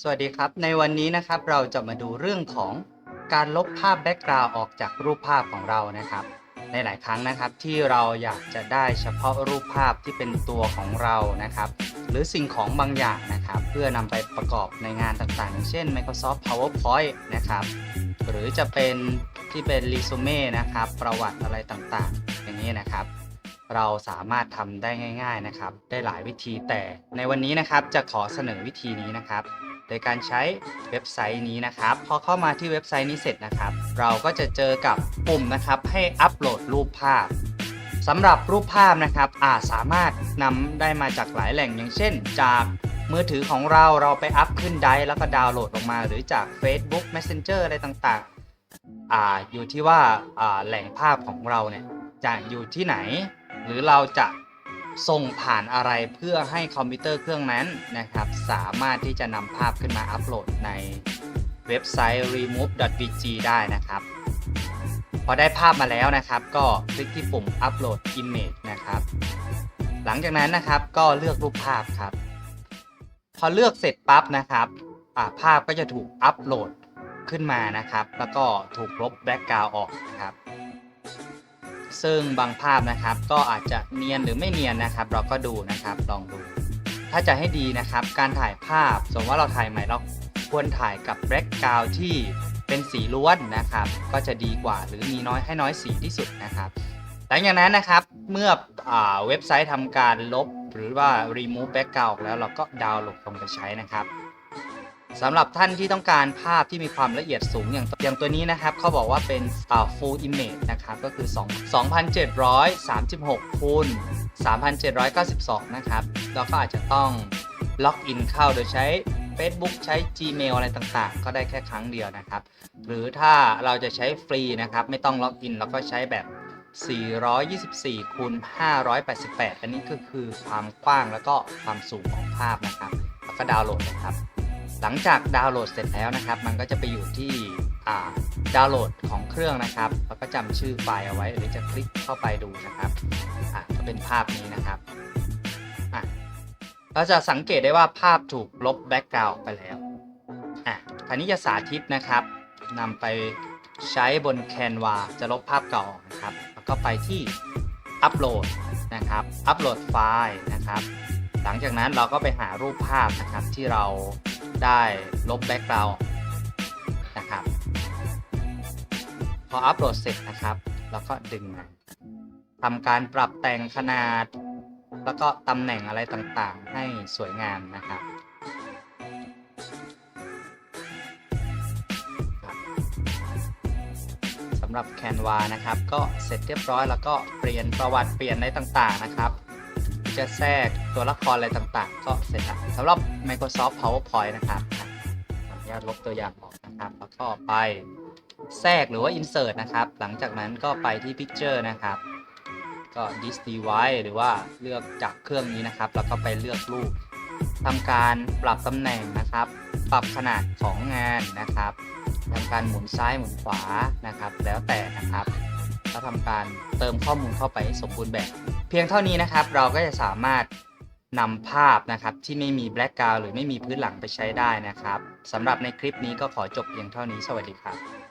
สวัสดีครับ ในวันนี้นะครับเราจะมาดูเรื่องของการลบภาพแบ็กกราวด์ออกจากรูปภาพของเรานะครับ ในหลายครั้งนะครับที่เราอยากจะได้เฉพาะรูปภาพที่เป็นตัวของเรานะครับ หรือสิ่งของบางอย่างนะครับ เพื่อนำไปประกอบในงานต่างๆ อย่างเช่น Microsoft PowerPoint นะครับ หรือจะเป็นที่เป็นรีสูเม่นะครับ ประวัติอะไรต่างๆ อย่างนี้นะครับเราสามารถทำได้ง่าย ๆนะครับ ได้หลายวิธีแต่ในวันนี้นะครับจะขอเสนอวิธีนี้นะครับ ดยการใช้เว็บไซต์นี้นะครับ พอเข้ามาที่เว็บไซต์นี้เสร็จนะครับ เราก็จะเจอกับปุ่มนะครับให้อัปโหลดรูปภาพสำหรับรูปภาพนะครับอาจสามารถนำได้มาจากหลายแหล่งอย่างเช่น จากมือถือของเราเราไปอัพขึ้นไดรฟ์แล้วก็ดาวน์โหลดลงมา หรือจาก Facebook Messenger อะไรต่างๆอ่าอยู่ที่ว่าอ่าแหล่งภาพของเราเนี่ยจะอยู่ที่ไหน หรือเราจะ ส่งผ่านอะไรเพื่อให้คอมพิวเตอร์เครื่องนั้นนะครับ สามารถที่จะนำภาพขึ้นมาอัปโหลดในเว็บไซต์ remove.bg ได้นะครับ พอได้ภาพมาแล้วนะครับ ก็คลิกที่ปุ่ม upload image นะครับ หลังจากนั้นนะครับก็เลือกรูปภาพครับ พอเลือกเสร็จปั๊บนะครับาภาพก็จะถูกอัปโหลดขึ้นมานะครับ แล้วก็ถูกลบแบ็กกราวออกนะครับ ซึ่งบางภาพนะครับก็อาจจะเนียนหรือไม่เนียนนะครับ เราก็ดูนะครับลองดู ถ้าจะให้ดีนะครับ การถ่ายภาพ สมมติว่าเราถ่ายใหม่เราควรถ่ายกับแบ็กกราวที่เป็นสีล้วนนะครับ ก็จะดีกว่าหรือมีน้อยให้น้อยสีที่สุดนะครับ หลังจากนั้นนะครับเมื่ออเว็บไซต์ทำการลบหรือว่า remove background แล้วเราก็ดาวน์โหลดลงไปใช้นะครับ สำหรับท่านที่ต้องการภาพที่มีความละเอียดสูงอย่างอย่างตัวนี้นะครับเขาบอกว่าเป็น full image นะครับ ก็คือ 2 2,736คูณ3,792 นะครับเราก็อาจจะต้องล็อกอินเข้าโดยใช้ Facebook ใช้ Gmail อะไรต่างๆ ก็ได้แค่ครั้งเดียวนะครับ หรือถ้าเราจะใช้ฟรีนะครับ ไม่ต้องล็อกอินเราก็ใช้แบบ 424คูณ588 อันนี้ก็คือความกว้างแล้วก็ความสูงของภาพนะครับ แล้วก็ดาวน์โหลดนะครับ หลังจากดาวน์โหลดเสร็จแล้วนะครับ มันก็จะไปอยู่ที่ดาวน์โหลดของเครื่องนะครับ แล้วก็จำชื่อไฟล์เอาไว้หรือจะคลิกเข้าไปดูนะครับอะก็เป็นภาพนี้นะครับอะเราจะสังเกตได้ว่าภาพถูกลบแบ็กกราวด์ไปแล้วอะคราวนี้จะสาธิตนะครับนำไปใช้บน Canva จะลบภาพเก่าออกนะครับ แล้วก็ไปที่อัปโหลดนะครับ อัปโหลดไฟล์นะครับ หลังจากนั้นเราก็ไปหารูปภาพนะครับที่เรา ได้ลบแบ็กกราวด์นะครับ พออัปโหลดเสร็จนะครับเราก็ดึงมาทำการปรับแต่งขนาด แล้วก็ตำแหน่งอะไรต่างๆ ให้สวยงามนะครับ สำหรับ Canva นะครับ ก็เสร็จเรียบร้อยแล้วก็เปลี่ยนประวัติเปลี่ยนอะไรต่างๆนะครับ จะแทรกตัวละครอะไรต่างๆ ก็เสร็จแล้วสำหรับ Microsoft PowerPoint นะครับอะขออนุญาตลบตัวอย่างออกนะครับ แล้วก็ไปแทรกหรือว่า Insert นะครับ หลังจากนั้นก็ไปที่ Picture นะครับ ก็ This Device หรือว่าเลือกจากเครื่องนี้นะครับ แล้วก็ไปเลือกรูปทำการปรับตำแหน่งนะครับ ปรับขนาดของงานนะครับทำการหมุนซ้ายหมุนขวานะครับ แล้วแต่นะครับ ทำการเติมข้อมูลเข้าไปสมบูรณ์แบบ เพียงเท่านี้นะครับ เราก็จะสามารถนำภาพนะครับที่ไม่มีแบล็กกราวหรือไม่มีพื้นหลังไปใช้ได้นะครับสำหรับในคลิปนี้ก็ขอจบเพียงเท่านี้สวัสดีครับ